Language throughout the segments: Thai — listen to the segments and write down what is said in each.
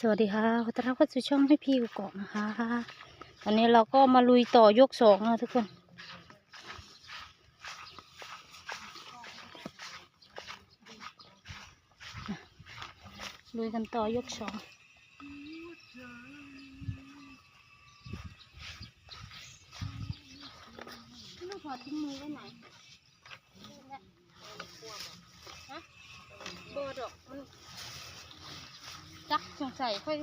สวัสดีค่ะขอต้อนรับเข้าสู่ช่องให้พี่กุกอกนะคะวันนี้เราก็มาลุยต่อยกสองนะทุกคน ลุยกันต่อยกสองลูกขอทิ้งมือไว้ไหนฮะบดอกมัน จักสงสัยค่อย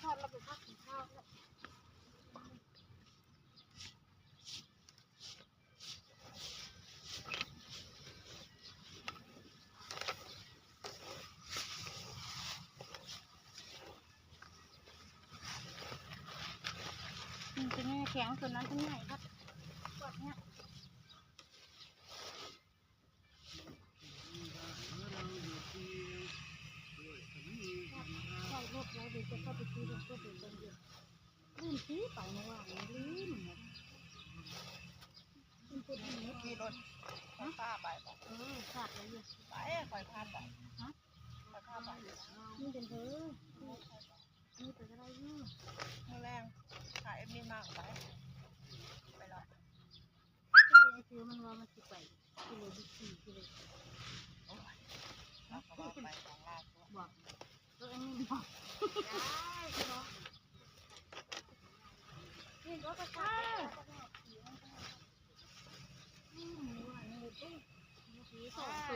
ทอดแล้วไปพักกินข้าวแล้วมันจะไม่แข็งส่วนนั้นทั้งไหนครับกดเนี้ยใส่รถไว้เดี๋ยวจะเข้าไปซื้อรถก็เดี๋ยวจะเยอะ ลืมซื้อไปเมื่อวานนี้ลืมหมดมันเป็นอย่างนี้มีรถป้าไปบอกเออขาดเลยอยู่ไปคอยพาไปฮะไปพาไปนี่เป็นเธอนี่เป็นอะไรอยู่เมื่อแรงขายมีมากไปหรอก ก็เลยไอ้เสือมันว่ามันสิไปกิโลดิสี่กิโล เราก็ว่าไปสองลาดตัว บอกตัวเองนี่บอกนี่รถกระชากนี่หมูอะนี่เอ้ยหมูสีสองตั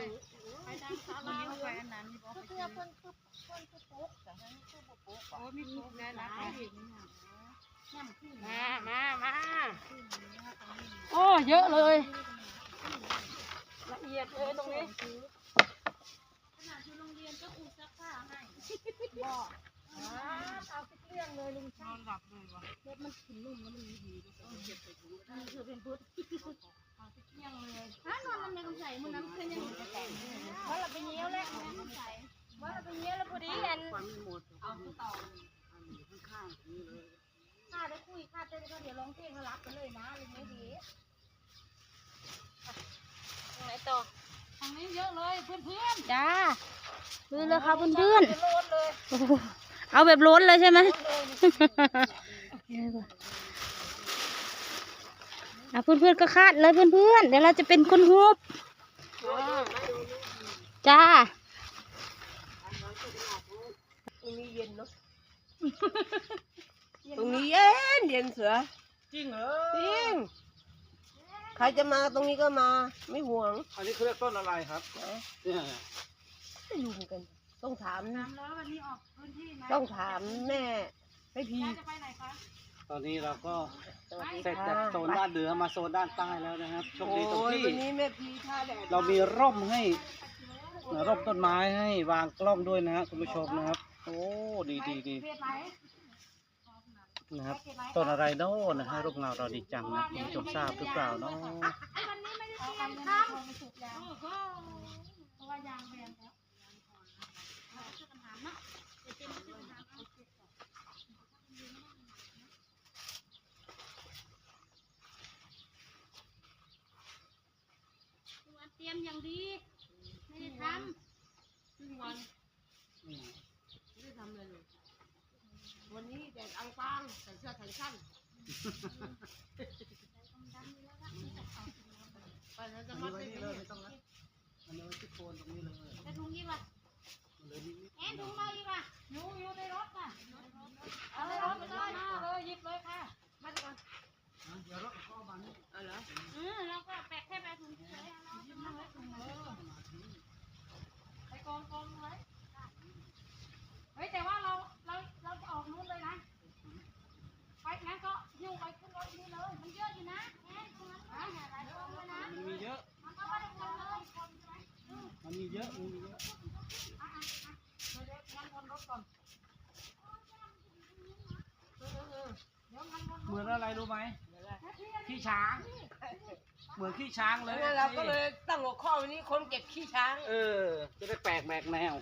ว ไปดังศาลาไปอัน นั้นนี่อกไปซื้อเพิ่นคือเพิ่นคือปุ๊กแต่ฉันคือปุ๊กปุ๊กโอ้มีปุ๊กแน่นะมามามาโอ้เยอะเลยละเอียดเลยตรงนี้ขนาดอยู่โรงเรียนก็อุดซักผ้าให้บอกเอาไปเรื่องเลยลุงช่างหลับเลยวะเล็บมันขึ้นนุ่มแล้วมันมีดีด้วยเก็บไปดูนี่คือเป็นพุทธเอาไปเที่ยงเลยถ้านอนมันยังใส่มันน้ำขึ้นยังจะแต่งเพราะเราไปเยี่ยวแล้ว ว่าเราไปเยี่ยวแล้วพอดีอันเอาไปต่อข้าได้คุยข้าเต้นก็เดี๋ยวร้องเพลงแล้วรับกันเลยนะอะไรเงี้ยดีไหนต่อทางนี้เยอะเลยเพื่อนๆจ้าดูเลยค่ะเพื่อนโลดเลยๆโอ้โหเอาแบบล้นเลยใช่ไหมอะเพื่อนๆก็คาดเลยเพื่อนๆเดี๋ยวเราจะเป็นคนฮุบจ้าต รงนี้เย็นเนาะตรงนี้เย็นเย็นเสือจริงเหรอจริงใครจะมาตรงนี้ก็มา ไม่ห่วงอันนี้เขาเรียกต้นอะไรครับเนี่ยไม่รู้เหมือนกัน ต้องถามน้ำแล้ววันนี้ออกพื้นที่ไหมต้องถามแม่ไม่พีจะไปไหนคะตอนนี้เราก็สวัสดีเสร็จค่ะจากโซนด้านเหนือมาโซนด้านใต้แล้วนะครับโชคโอ้ดีตรงยที่วันนี้แม่พีท่าแดดเรามีร่มให้ร่มต้นไม้ให้วางกล้องด้วยนะฮะคุณผู้ชมนะครับ โอ้ ดีดีดีเพียไหนนะครับต้นอะไรเนาะนะฮะร่มเงาเราดีจังนะคุณผู้ชมทราบหรือเปล่าเนาะวันนี้ไม่ได้เตรียมทำสุกยางเพราะว่ายางแบนแล้วเราช่วยกันหาเนาะเดี๋ยวเต็มช่วยกันหาเอาเก็บก่อนวันเตรียมอย่างดี ไม่ได้ทำครึ่งวัน อืม ไม่ได้ทำอะไรเลย วั นนี้แดดอังปางใส่เสื้อแขนสั้นไปแล้วจะมัดไปนี่เลยไม่ต้องนะอันนี้ไว้ที่โคนตรงนี้เลย แต่ถุงยี่ป่ะมันเลยนิดแอนถุงเราอีกป่ะอยู่อยู่ในรถน่ะเอาในรถไปเลยมาเลยหยิบเลยค่ะมาดีกว่าๆนะเดี๋ยวรถเข้ามานี่ เอาเหรอ รู้ไหมขี้ช้าง เหมือนขี้ช้างเลยนั่นเราก็เลยตั้งหัวข้อวันนี้คนเก็บขี้ช้าง เออ จะได้แปลกแหวกแนว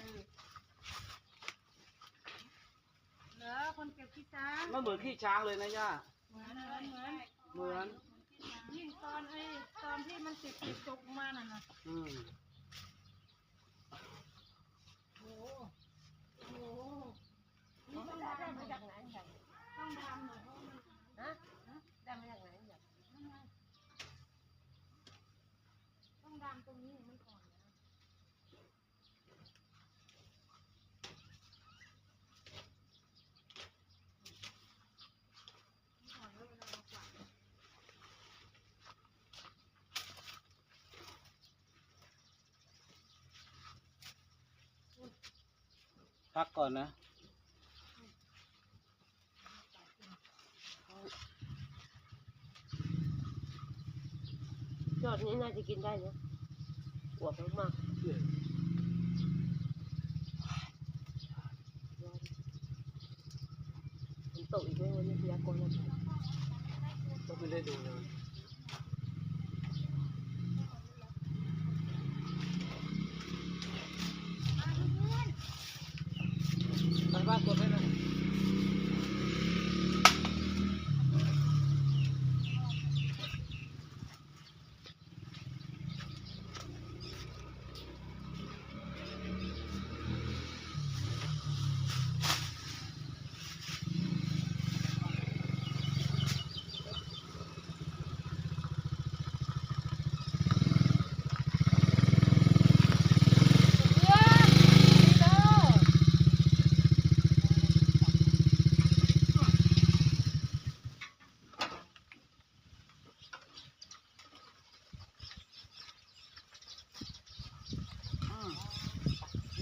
เหรอคนเก็บขี้ช้างมันเหมือนขี้ช้างเลยนะย่าเหมือนเหมือนเหมือนยิ่งตอนไอ้ตอนที่มันติดติดจุกมาน่ะนะอืมโหโหโอ้โหต้องทำมาจากไหนต้องทำหน่อย ตรงนี้มันก่อนพักก่อนนะจอดนี้น่าจะกินได้เนาะ อวบมากๆมันตกอีกไหมวันนี้พยากรณ์อากาศก็ไม่ได้ดูเลยไปบ้านกดให้หน่อย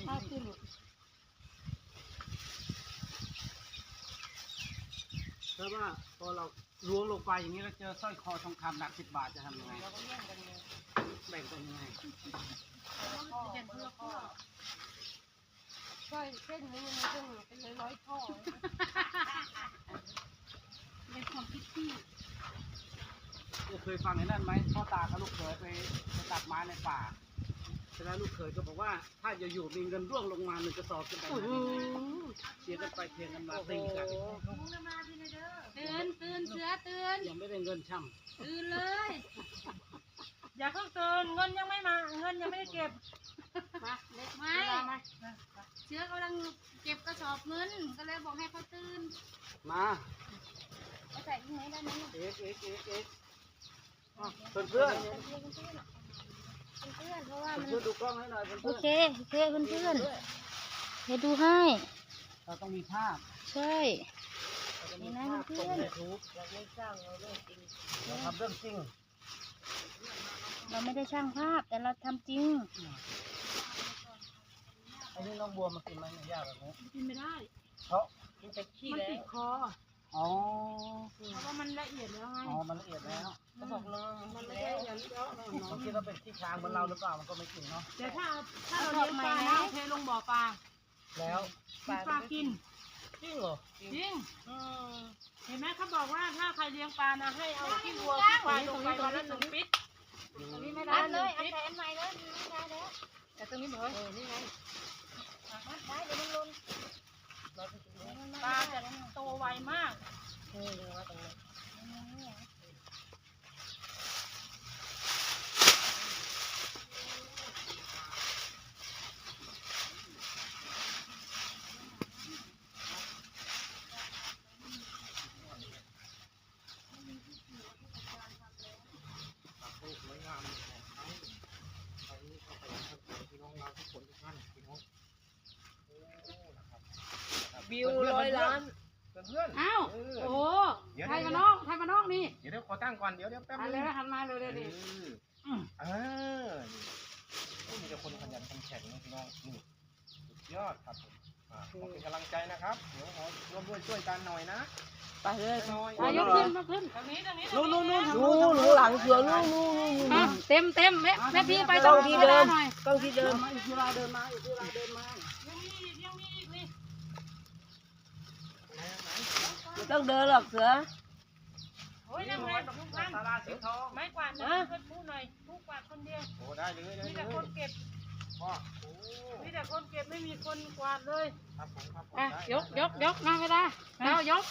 ข้าวขึ้น ถ้าว่า พอเราล้วงลงไปอย่างนี้แล้วเจอสร้อยคอทองคำหนักสิบบาทจะทำยังไงเราก็แย่งกันไงแบ่งกันยังไงเป็นเพื่อพ่อใช่เส้นนี้มันต้องเป็นร้อยๆท่อเป็นความคิดที่เคยฟังไอ้นั่นไหมพ่อตากับลูกเขยไปไปตัดไม้ในป่า เสร็จแล้วลูกเขยก็บอกว่า ถ้าจะอยู่มีเงินร่วงลงมาหนึ่งกระสอบขึ้นไปเทียงกันไปเทียงกันมาตีกันตื่นตื่นเสือตื่นยังไม่ได้เงินช่ตื่นเลย อย่าเพิ่งตื่นเงินยังไม่มา เงินยังไม่ได้เก็บมาเล็กไหมเสือกำลังเก็บกระสอบเงินก็เลยบอกให้เขาตื่นำมาไปใส่ที่ไหนได้ไหมเอ็กเอ็กเอ็กเอ็กเพื่อนเพื่อน เพื่อนเพราะว่ามันเพื่อนดูกล้องให้หน่อยเพื่อนโอเพื่อนเคโอเคเพื่อนเพื่อนเดี๋ยวดูให้ เราต้องมีภาพ ใช่นี่นะเพื่อนยูทูบเราไม่สร้างเราเรื่องจริงเราทำเรื่องจริง เราไม่ได้ช่างภาพแต่เราทำจริงอันนี้น้องบัวมากินไหมเนี่ยยากแบบนี้กินไม่ได้ เพราะมันติดคอ อ๋อเพราะว่ามันละเอียดแล้วไงอ๋อมันละเอียดแล้วก็บอกน้องมันไม่ได้อย่างเจาะน้องบางทีเราเป็นที่ช้างเหมือนเราหรือเปล่ามันก็ไม่กินเนาะแต่ถ้าถ้าเราเลี้ยงปลานะเทลงบ่อปลาแล้วปลากินจริงเหรอจริงเห็นไหมเขาบอกว่าถ้าใครเลี้ยงปลานะให้เอาขี้วัวขี้ควายลงไปวันละหนึ่งปิดตรงนี้ไม่ได้เลยเอาใส่อันใหม่เลยไม่ได้แล้วแต่ตรงนี้บอกว่าเออนี่ไงได้เดี๋ยวมันลน ปลาจะโตไวมากวิ วร้อยล้านเพื่อนอ้าวเออ โอ้โหเดี๋ยว ไทยเดี๋มายวน้องไทยมาน้องนี่เดี๋ยวเดี๋ยวขอตั้งก่อนเดี๋ยวเดี๋ยวแป๊บหันนึเลยงหันมาเลยเลยเอดิอเออนี่โอ้มีแต่คนขยันคนแข็งนะพี่น้องนี่สุดยอดครับผมอ่าขอเป็นกำลังใจนะครับเดี๋ยวขอร่วมด้วยช่วยกันหน่อยนะไปเลยน้อยมายกขึ้นมาขึ้นตรงนี้ตรงนี้นู่นนู่นนู่นนู่นหนูหลังเสือนู่นนู่นนู่นนู่นอะเต็มเต็มแม่แม่พี่ไปต้ต้อองงที่ที่เดิเดิมมหน่อย ต้องที่เดิเดินมมาอีกทีลาเดินมาอีกทีลาเดินมา ยังมีอีกยังมีอีกนี่ ไม่ ต้องเดินหรอกเสือ โอ้ยนั่งเลยทุกท่านตาลาสีทองไม้กวาดนะเพื่อนพูดหน่อยผู้กวาดคนเดียวโอ้ได้เลยได้มีเลแต่ยคนเก็บพ่อโอ้มีแต่คนเก็บไม่มีคนกวาดเลยครับผมครับผมอะได้ยกยกยกมาเวลาเอายก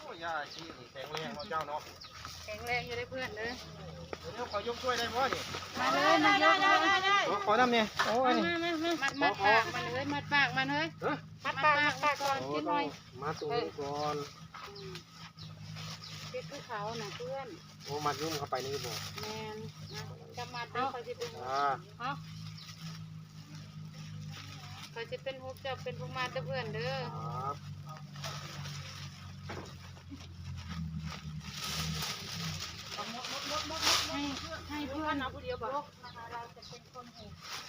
โอ้ย่าชีนี่แข็งแรงเนาะเจ้าเนาะ แข็งแรงอยู่ได้เพื่อนเลยเดี๋ยวเดี๋ยวขอยกช่วยได้พ่อนี่มาเลยมายกเลยขอขอน้ำเนี่ยโอ้ยมามามามัดมัดปากมันเลยมัดปากมันเลยเอ้ยมัดปากมัดปากก่อนโอ้กินหต้น่อองยมาตรงนี้ก่อนคิดคือเขาน่ะเพื่อนโอ้มัดยุ่งเข้าไปนี่บ่แมนนะจะมัดเด้อคอยสิเป็นอ่าเอาคอยสิเป็นฮุบจะเป็นผู้มัดเด้อเพื่อนเด้อครับ ให้ให้เพื่ อนเอาผู้เดียวบอก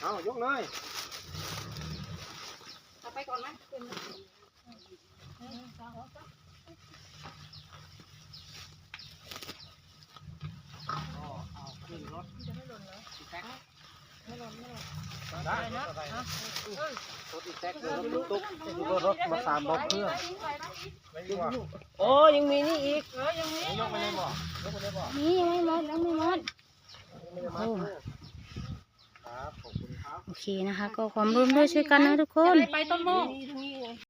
เอายกเลยเอาไปก่อนก่อนไหมก็เอาขึ้นรถจะไม่หล่นเหรอแท็กได้นะอะไรนะรถอีแท็กรถตุ๊กตุ๊กรถรถมาสามรถเพื่อนไม่ดีกว่าโอ้ยังมีนี่อีกเออยังมียกไปเลยบ่ยกไปเลยบ่นี่ยังไม่หมดยังไม่หมด โอเคนะคะ ก็ความร่วมด้วยช่วยกันนะทุกคน ไปต้นโมกนี่ตรงนี้